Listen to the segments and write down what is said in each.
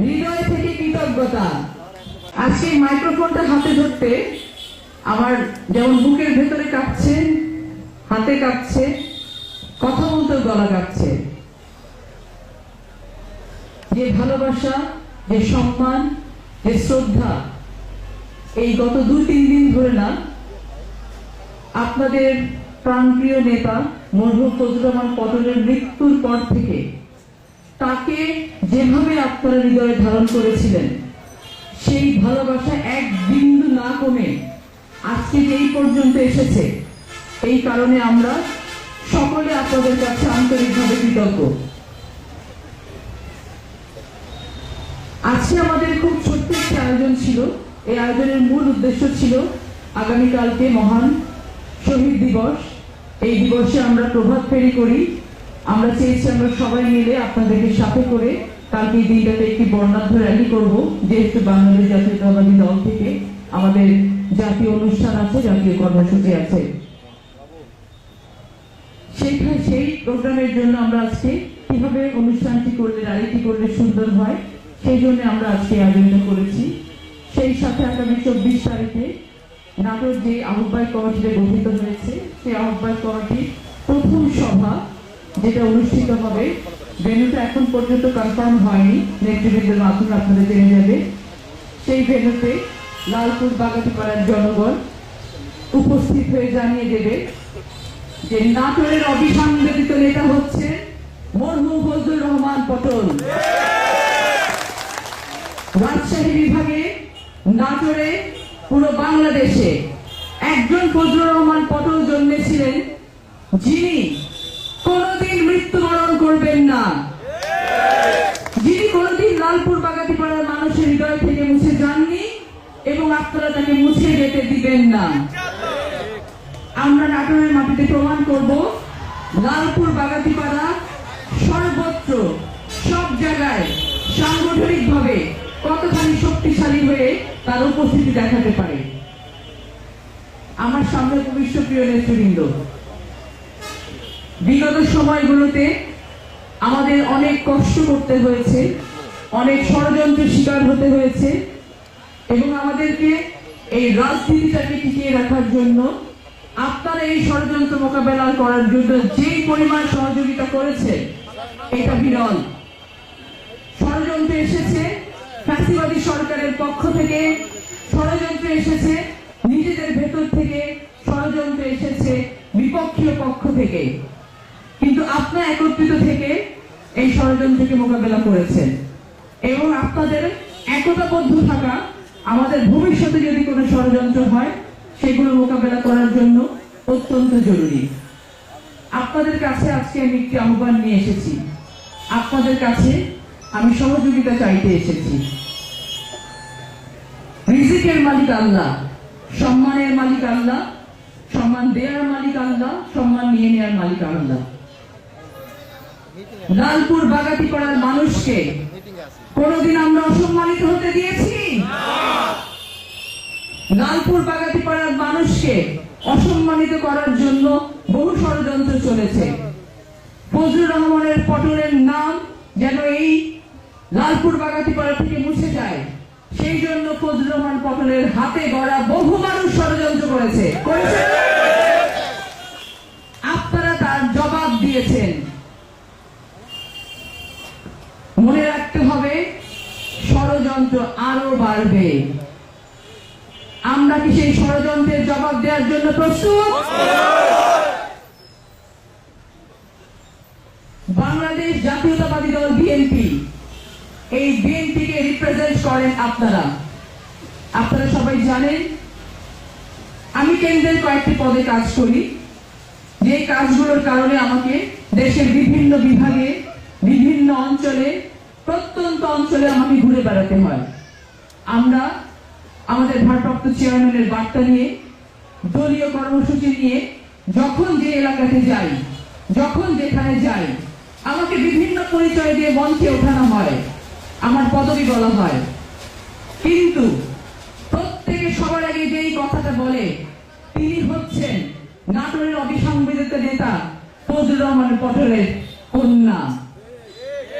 হৃদয় থেকে কৃতজ্ঞতা। আজকে মাইক্রোফোনটা হাতে ধরতে আমার যেমন বুকের ভেতরে কাঁপছে, হাতে কাঁপছে, কথা বলতেও গলা কাঁপছে। যে ভালোবাসা, যে সম্মান, যে শ্রদ্ধা, এই গত দুই তিন দিন ধরে না, আপনাদের প্রাণপ্রিয় নেতা মরহুম ফজলুর রহমান মৃত্যুর পর থেকে তাকে যেভাবে আপনারা হৃদয়ে ধারণ করেছিলেন, সেই ভালোবাসা এক বিন্দু না কমে আজকে যে এই পর্যন্ত এসেছে, এই কারণে আমরা সকলে আপনাদের কাছে আন্তরিকভাবে কৃতজ্ঞ। আজকে আমাদের খুব ছোট্ট একটি আয়োজন ছিল। এই আয়োজনের মূল উদ্দেশ্য ছিল আগামীকালকে মহান শহীদ দিবস। এই দিবসে আমরা প্রভাত ফেরি করি। আমরা চেয়েছি আমরা সবাই মিলে আপনাদেরকে সাথে করে কালকে দিনটাতে একটি বর্ণাঢ্য র্যালি করব, যেহেতু বাংলাদেশ জাতীয়তাবাদী দল থেকে আমাদের জাতীয় অনুষ্ঠান আছে, জাতীয় কর্মসূচি আছে। সেখানে সেই প্রোগ্রামের জন্য আমরা আজকে কীভাবে অনুষ্ঠানটি করলে র্যালিটি করলে সুন্দর হয়, সেই জন্য আমরা আজকে আয়োজনটা করেছি। সেই সাথে আগামী চব্বিশ তারিখে নাটোর যে আহ্বায়ক কমিটিতে গঠিত হয়েছে, সেই আহ্বায়ক কমিটির প্রথম সভা যেটা অনুষ্ঠিত হবে। ভেন্যুটা এখন পর্যন্ত কনফার্ম হয়নি। নেতৃবৃন্দের মাধ্যমে আপনাদের জেনে যাবে সেই ভেন্যুতে লালপুর বাগাতিপাড়ার জনগণ উপস্থিত হয়ে জানিয়ে দেবে যে নাটোরের অবিসংবেদিত নেতা হচ্ছে মরহুম ফজলুর রহমান পটল। রাজশাহী বিভাগে নাটোরে পুরো বাংলাদেশে একজন ফজলুর রহমান পটল জন্মেছিলেন, যিনি কোনোদিন করবেন না। যিনি লালপুর বাগাতিপাড়ার মানুষের হৃদয় থেকে মুছে যাননি এবং আপনারা তাকে মুছে যেতে দিবেন না। আমরা মাটিতে প্রমাণ করব, লালপুর বাগাতিপাড়া সর্বত্র, সব জায়গায় সাংগঠনিক ভাবে কতখানি শক্তিশালী হয়ে তার উপস্থিতি দেখাতে পারে। আমার সামনে বিশ্বপ্রিয় নেতৃবৃন্দ, বিগত সময়গুলোতে আমাদের অনেক কষ্ট করতে হয়েছে, অনেক ষড়যন্ত্রের শিকার হতে হয়েছে, এবং আমাদেরকে এই রাজনীতিটাকে টিকিয়ে রাখার জন্য আপনারা এই ষড়যন্ত্র মোকাবেলা করার জন্য যে পরিমাণ সহযোগিতা করেছে, এটা বিরল। ষড়যন্ত্র এসেছে, ফ্যাসিবাদী সরকারের পক্ষ থেকে ষড়যন্ত্র এসেছে, নিজেদের ভেতর থেকে ষড়যন্ত্র এসেছে বিপক্ষীয় পক্ষ থেকে। কিন্তু আপনারা একত্রিত থেকে এই ষড়যন্ত্রকে মোকাবেলা করেছেন। এবং আপনাদের একতাবদ্ধ থাকা আমাদের ভবিষ্যতে যদি কোনো ষড়যন্ত্র হয়, সেগুলো মোকাবেলা করার জন্য অত্যন্ত জরুরি। আপনাদের কাছে আজকে আমি একটি আহ্বান নিয়ে এসেছি। আপনাদের কাছে আমি সহযোগিতা চাইতে এসেছি। রিজিকের মালিক আল্লাহ, সম্মানের মালিক আল্লাহ, সম্মান দেওয়ার মালিক আল্লাহ, সম্মান নিয়ে নেওয়ার মালিক আল্লাহ। লালপুর বাগাতি পাড়ার মানুষকে কোনোদিন আমরা অসম্মানিত হতে দিয়েছি? লালপুর বাগাতি পাড়ার মানুষকে অসম্মানিত করার জন্য বহু ষড়যন্ত্র চলেছে। ফজলুর রহমানের পটলের নাম যেন এই লালপুর বাগাতি পাড়া থেকে মুছে যায়। সেই জন্য ফজলুর রহমান পটলের হাতে গড়া বহু মানুষ ষড়যন্ত্র করেছে। করেছে আপনারা তার জবাব দিয়েছেন মনে রাখতে হবে, ষড়যন্ত্র আরও বাড়বে। আমরা কি সেই ষড়যন্ত্রের জবাব দেওয়ার জন্য প্রস্তুত? বাংলাদেশ জাতীয়তাবাদী দল বিএনপি এই বিএনপিকে রিপ্রেজেন্ট করেন আপনারা। আপনারা সবাই জানেন, আমি কেন্দ্রের কয়েকটি পদে কাজ করি। যে কাজগুলোর কারণে আমাকে দেশের বিভিন্ন বিভাগে বিভিন্ন অঞ্চলে, প্রত্যন্ত অঞ্চলে আমাকে ঘুরে বেড়াতে হয়। আমরা আমাদের ভারপ্রাপ্ত চেয়ারম্যানের বার্তা নিয়ে, দলীয় কর্মসূচি নিয়ে যখন যে এলাকাতে যাই, যখন যেখানে যাই, আমাকে বিভিন্ন পরিচয় দিয়ে মঞ্চে ওঠানো হয়, আমার পদবি বলা হয়। কিন্তু প্রত্যেকে সবার আগে যেই কথাটা বলে, তিনি হচ্ছেন নাটোরের অবিসংবিধিত নেতা ফজলুর রহমান পটলের কন্যা।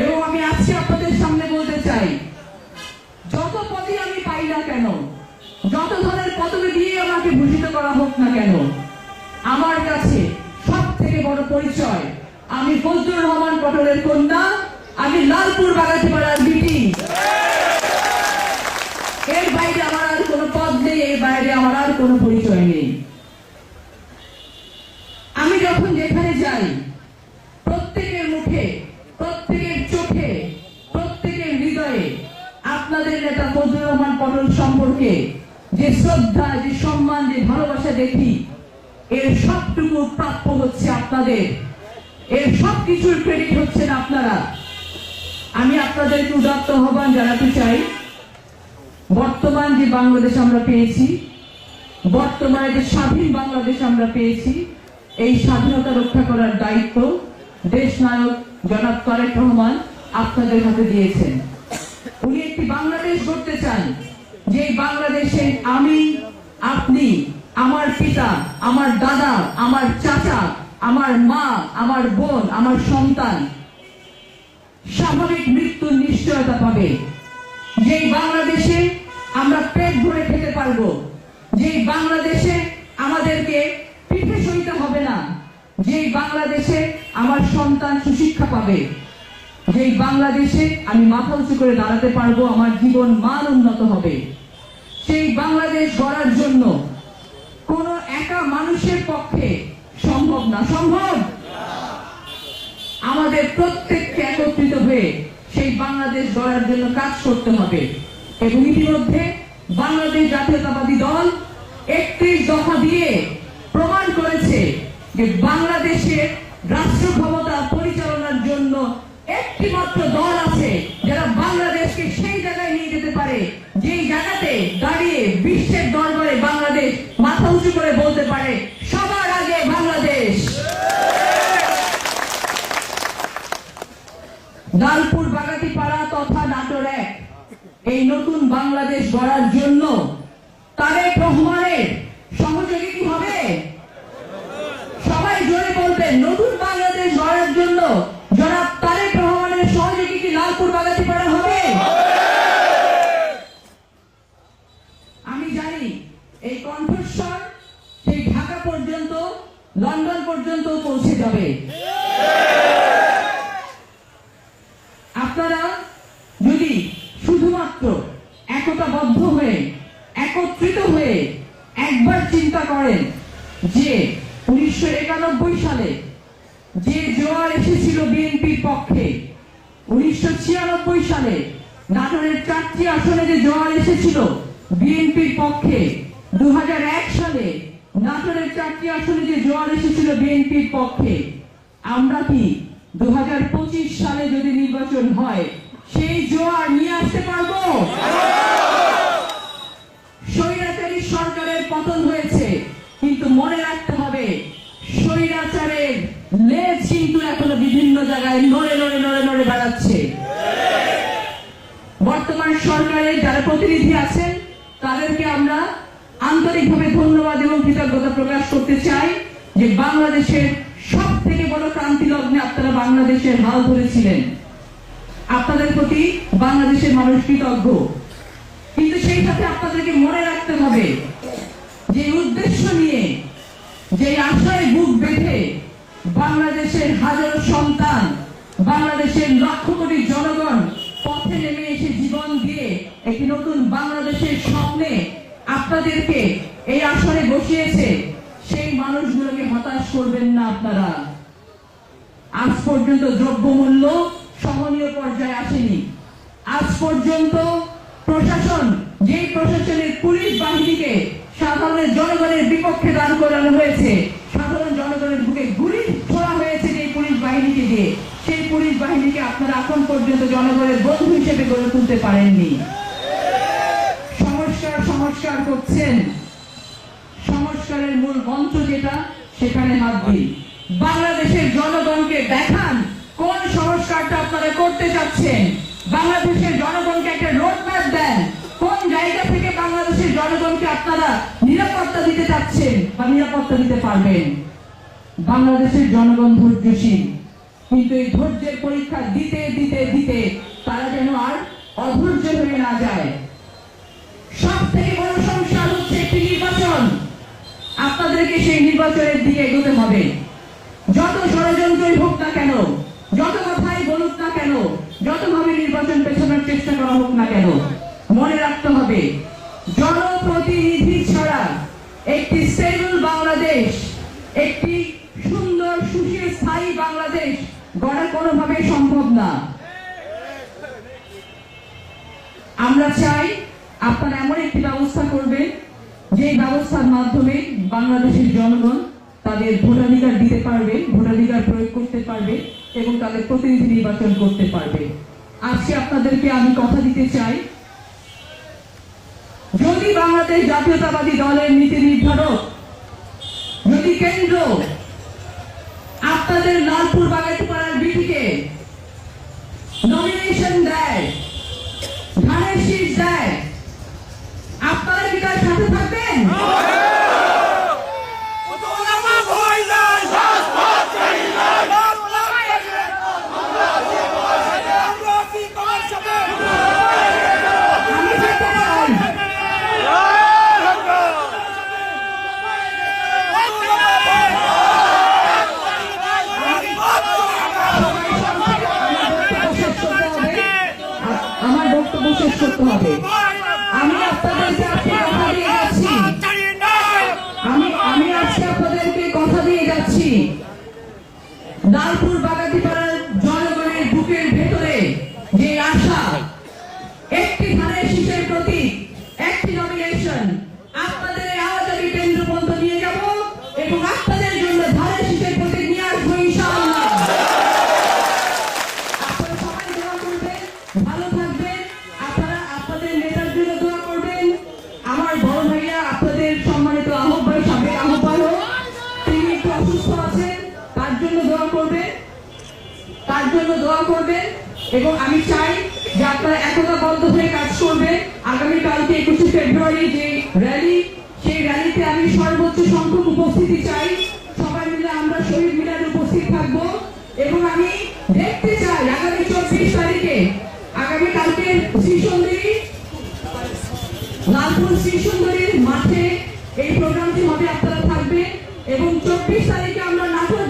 এবং আমি আজকে আপনাদের সামনে বলতে চাই, যত পদে আমি পাই না কেন, যত ধরনের পদবি দিয়ে আমাকে ভূষিত করা হোক না কেন, আমার কাছে সব থেকে বড় পরিচয়, আমি ফজলুর রহমান পটলের কন্যা, আমি লালপুর বাগাতিপাড়ার বিটি এর বাইরে আমার আর কোনো পদ নেই, এর বাইরে আমার আর কোনো পরিচয় নেই। নেতা ফজলুর রহমান পটল সম্পর্কে যে শ্রদ্ধা, যে সম্মান, যে ভালোবাসা দেখি, এর সবটুকু প্রাপ্য হচ্ছে আপনাদের। এর সব কিছুর ক্রেডিট হচ্ছেন আপনারা। আমি আপনাদেরকে উদাত্ত আহ্বান জানাতে চাই, বর্তমান যে বাংলাদেশ আমরা পেয়েছি, বর্তমানে যে স্বাধীন বাংলাদেশ আমরা পেয়েছি, এই স্বাধীনতা রক্ষা করার দায়িত্ব দেশ নায়ক জনাব তারেক রহমান আপনাদের হাতে দিয়েছেন। একটি গড়তে চান যে বাংলাদেশে আমি, আপনি, আমার পিতা, আমার দাদা, আমার চাচা, আমার মা, আমার বোন, আমার সন্তান, স্বাভাবিক মৃত্যুর নিশ্চয়তা পাবে। যেই বাংলাদেশে আমরা পেট ভরে খেতে পারব, যেই বাংলাদেশে আমাদেরকে পিঠে সইতে হবে না, যেই বাংলাদেশে আমার সন্তান সুশিক্ষা পাবে। যেই বাংলাদেশে আমি মাথা উঁচু করে দাঁড়াতে পারব, আমার জীবন মান উন্নত হবে। সেই বাংলাদেশ গড়ার জন্য কোন একা মানুষের পক্ষে সম্ভব না। সম্ভব? আমাদের প্রত্যেককে একত্রিত হয়ে সেই বাংলাদেশ গড়ার জন্য কাজ করতে হবে। এবং ইতিমধ্যে বাংলাদেশ জাতীয়তাবাদী দল একত্রিশ দফা দিয়ে প্রমাণ করেছে যে বাংলাদেশের রাষ্ট্র ক্ষমতা পরিচালনার জন্য একটি দল আছে যারা বাংলাদেশকে সেই জায়গায় নিয়ে যেতে পারে, যেই জায়গাতে দাঁড়িয়ে বিশ্বের দরবারে বাংলাদেশ মাথা উঁচু করে বলতে পারে, সবার আগে বাংলাদেশ। লালপুর বাগাতিপাড়া তথা নাটোর এক। এই নতুন বাংলাদেশ গড়ার জন্য তারেক রহমানের সহযোগী কি হবে? সবাই জোরে বলবেন, নতুন বাংলাদেশ গড়ার জন্য সহযোগী কি হবে? আমি জানি এই কণ্ঠস্বর সেই ঢাকা পর্যন্ত, লন্ডন পর্যন্ত পৌঁছে যাবে। আপনারা যদি শুধুমাত্র একতাবদ্ধ হয়ে, একত্রিত হয়ে একবার চিন্তা করেন যে উনিশশো একানব্বই সালে যে জোয়ার এসেছিল বিএনপির পক্ষে ছিয়ানব্বই সালে নাটোরের চারটি আসনে যে জোয়ার এসেছিল, বিএনপির পক্ষে দু সালে নাটোরের চারটি আসনে যে জোয়ার এসেছিল বিএনপির পক্ষে, আমরা কি দু সালে যদি নির্বাচন হয়, সেই জোয়ার নিয়ে আসতে পারব? স্বৈরাচারী সরকারের পতন হয়েছে, কিন্তু মনে রাখতে হবে, স্বৈরাচারের লেজ কিন্তু এখনও বিভিন্ন জায়গায় নড়ে নড়ে নড়ে নড়ে বেড়াচ্ছে। বর্তমান সরকারের যারা প্রতিনিধি আছেন, তাদেরকে আমরা আন্তরিকভাবে ধন্যবাদ এবং কৃতজ্ঞতা প্রকাশ করতে চাই যে বাংলাদেশের সব থেকে বড় ক্রান্তি লগ্নে আপনারা বাংলাদেশের হাল ধরেছিলেন। আপনাদের প্রতি বাংলাদেশের মানুষ কৃতজ্ঞ। কিন্তু সেই সাথে আপনাদেরকে মনে রাখতে হবে যে উদ্দেশ্য নিয়ে, যে আশায় বুক বেঁধে বাংলাদেশের হাজারো সন্তান, বাংলাদেশের লক্ষ কোটি জনগণ পথে নেমে এসে জীবন দিয়ে একটি নতুন বাংলাদেশের স্বপ্নে আপনাদেরকে এই আসনে বসিয়েছে, সেই মানুষগুলোকে হতাশ করবেন না আপনারা। আজ পর্যন্ত দ্রব্যমূল্য সহনীয় পর্যায়ে আসেনি। আজ পর্যন্ত প্রশাসন, যেই প্রশাসনের পুলিশ বাহিনীকে সাধারণ জনগণের বিপক্ষে দান করানো হয়েছে, সাধারণ জনগণের বুকে গুলি ছোড়া হয়েছে যে পুলিশ বাহিনীকে দিয়ে। পুলিশ বাহিনীকে আপনারা এখন পর্যন্ত জনগণের বন্ধু হিসেবে গড়ে তুলতে পারেননি। সংস্কার সংস্কার করছেন। সংস্কারের মূল মন্ত্র যেটা, সেখানে হাত বাংলাদেশের জনগণকে দেখান কোন সংস্কারটা আপনারা করতে চাচ্ছেন। বাংলাদেশের জনগণকে একটা রোড ম্যাপ দেন। কোন জায়গা থেকে বাংলাদেশের জনগণকে আপনারা নিরাপত্তা দিতে চাচ্ছেন বা নিরাপত্তা দিতে পারবেন। বাংলাদেশের জনগণ ধৈর্যশীল। কিন্তু এই ধৈর্যের পরীক্ষা দিতে দিতে দিতে তারা যেন আর অধৈর্য হয়ে না যায়। সব থেকে বড় সমস্যা হচ্ছে একটি নির্বাচন। আপনাদেরকে সেই নির্বাচনের দিকে এগোতে হবে। যত ষড়যন্ত্রই হোক না কেন, যত কথাই বলুক না কেন, যতভাবে নির্বাচন পেছানোর চেষ্টা করা হোক না কেন, মনে রাখতে হবে, জনপ্রতিনিধি ছাড়া একটি স্টেবল বাংলাদেশ, একটি সুন্দর, সুশীল, স্থায়ী বাংলাদেশ গড়া কোনোভাবে সম্ভব না। আমরা চাই আপনারা এমন একটি ব্যবস্থা করবেন যে ব্যবস্থার মাধ্যমে বাংলাদেশের জনগণ তাদের ভোটাধিকার দিতে পারবে, ভোটাধিকার প্রয়োগ করতে পারবে এবং তাদের প্রতিনিধি নির্বাচন করতে পারবে। আজকে আপনাদেরকে আমি কথা দিতে চাই, যদি বাংলাদেশ জাতীয়তাবাদী দলের নীতি নির্ধারক, যদি কেন্দ্র আপনাদের লালপুর বিটিকে নমিনেশন দেয়। ধানের শীষ দেয়। আপনারা কি তার সাথে থাকবেন? দোয়া করবেন এবং আমি চাই যে আপনারা একতাবদ্ধ হয়ে কাজ করবেন আগামীকালকে একুশে ফেব্রুয়ারি যে র্যালি সেই র্যালিতে আমি সর্বোচ্চ সংখ্যক উপস্থিতি চাই। সবাই মিলে আমরা শহীদ মিনারে উপস্থিত থাকব এবং আমি দেখতে চাই আগামী চব্বিশ তারিখে, আগামী কালকে শ্রীসুন্দরী লালপুর শ্রীসুন্দরীর মাঠে এই প্রোগ্রামটি হবে আপনারা থাকবেন এবং চব্বিশ তারিখে আমরা নাটোর